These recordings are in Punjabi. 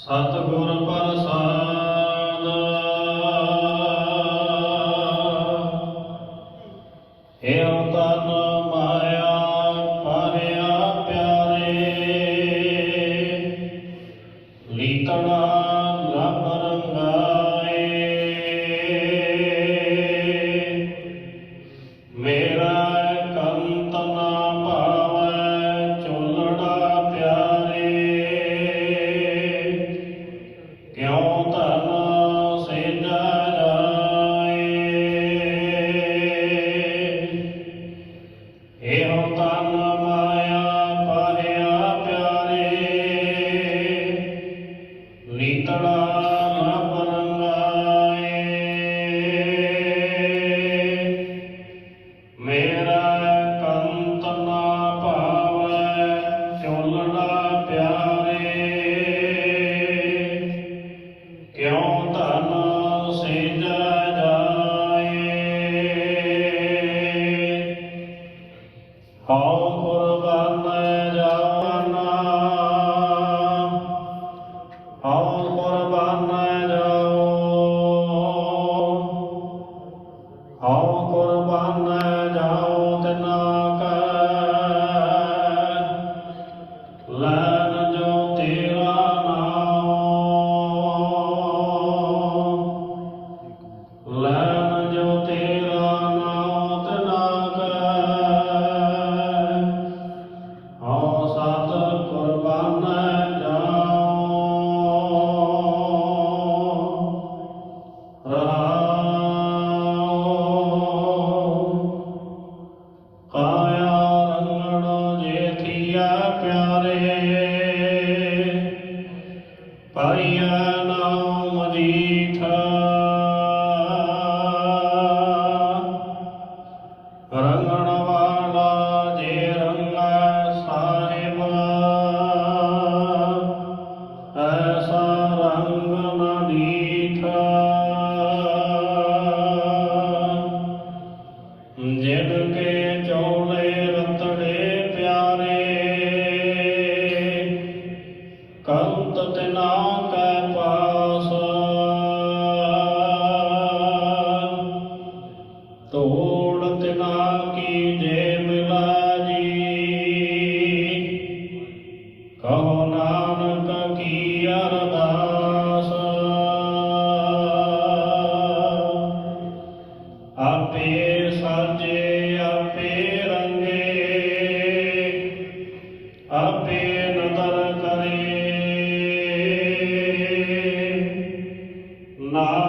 ਸਤਿਗੁਰ ਹਉ ਕੁਰਬਾਨੈ ਜਾਉ ਤਿਨਾ ਜਿਨ ਕੇ ਚੌਲੇ ਰਤੜੇ ਪਿਆਰੇ। ਕੰਤ ਤਨਾ ਕੈ ਪਾਸ। ਤੋੜ ਤਨਾ ਕੀ ਜੇ ਮਿਲਾ ਜੀ। ਕਹੋ ਨਾਨਕ ਕੀ ਅਰਦਾ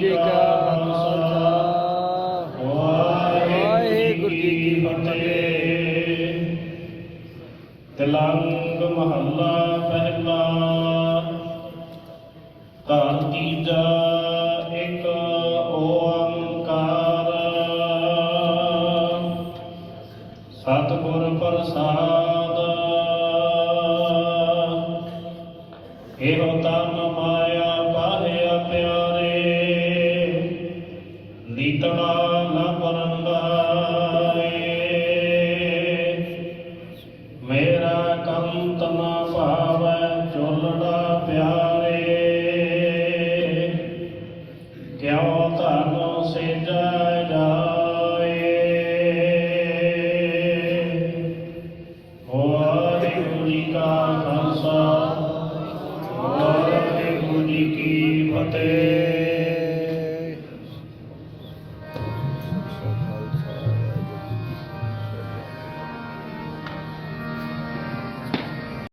ਜੀ ਕਾ ਖਾਲਸਾ ਵਾਹਿਗੁਰੂ ਜੀ ਕੀ ਫਤਿਹ। ਤਲੰਗ ਮਹੱਲਾ ਪਹਿਲਾ। ਧੰਨ ਤੀਜਾ ਇੱਕ ਓੰਕਾਰ। ਸਤਿਗੁਰ Santam